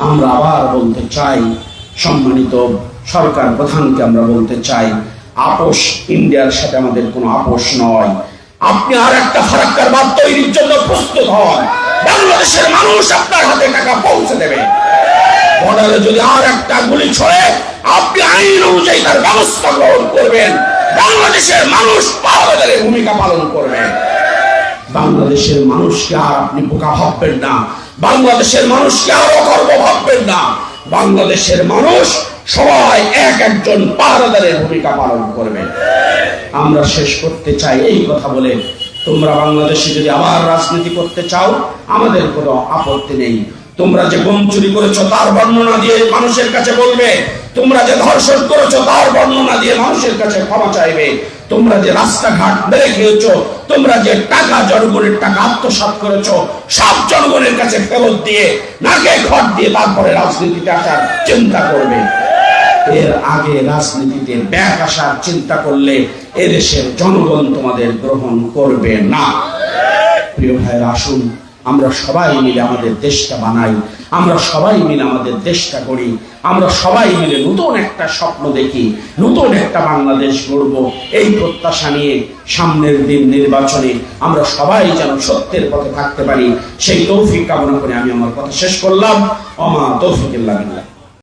আমরা আবার বলতে চাই, সম্মানিত সরকার প্রধানকে আমরা বলতে চাই, আপোষ ইন্ডিয়ার সাথে আমাদের কোনো আপোষ নয়। আপনি আর একটা ফারাক্কার বাদ তৈরির জন্য প্রস্তুত হন। বাংলাদেশের মানুষ আপনার হাতে টাকা পৌঁছে দেবে। বর্ডারে যদি আর একটা গুলি ছড়ে, আপনি আইন অনুযায়ী তার ব্যবস্থা গ্রহণ করবেন। বাংলাদেশের মানুষ পাহাড়ের ভূমিকা পালন করবেন বাংলাদেশের মানুষকে আর আপনি বোকা ভাববেন না। বাংলাদেশের মানুষকে আর অকর্ম ভাববেন না। বাংলাদেশের মানুষ সবাই এক একজন পাহারাদারের ভূমিকা পালন করবে। আমরা শেষ করতে চাই এই কথা বলে। তোমরা বাংলাদেশে যদি আবার রাজনীতি করতে চাও, আমাদের কোনো আপত্তি নেই। তোমরা যে গম চুরি করেছ, তার বর্ণনা দিয়ে মানুষের কাছে বলবে তোমরা যে ধর্ষণ করেছ, তার বর্ণনা দিয়ে মানুষের কাছে ক্ষমা চাইবে। তোমরা যে রাস্তাঘাট বেড়ে খেয়েছো, তোমরা যে টাকা জনগণের টাকা আত্মসাৎ করেছ, সব জনগণের কাছে ফেরত দিয়ে, নাকে খড় দিয়ে তারপরে রাজনীতিতে আসার চিন্তা করবে। এর আগে রাজনীতিতে ব্যাক আসার চিন্তা করলে এদেশের জনগণ তোমাদের গ্রহণ করবে না। প্রিয় ভাইয়ের, আসুন আমরা সবাই মিলে আমাদের দেশটা বানাই, আমরা সবাই মিলে আমাদের দেশটা গড়ি, আমরা সবাই মিলে নতুন একটা স্বপ্ন দেখি, নতুন একটা বাংলাদেশ গড়ব। এই প্রত্যাশা নিয়ে সামনের দিন নির্বাচনে আমরা সবাই যেন সত্যের পথে থাকতে পারি। সেই তৌফিক কামনা করে আমি আমার কথা শেষ করলাম। অমা তৌফিক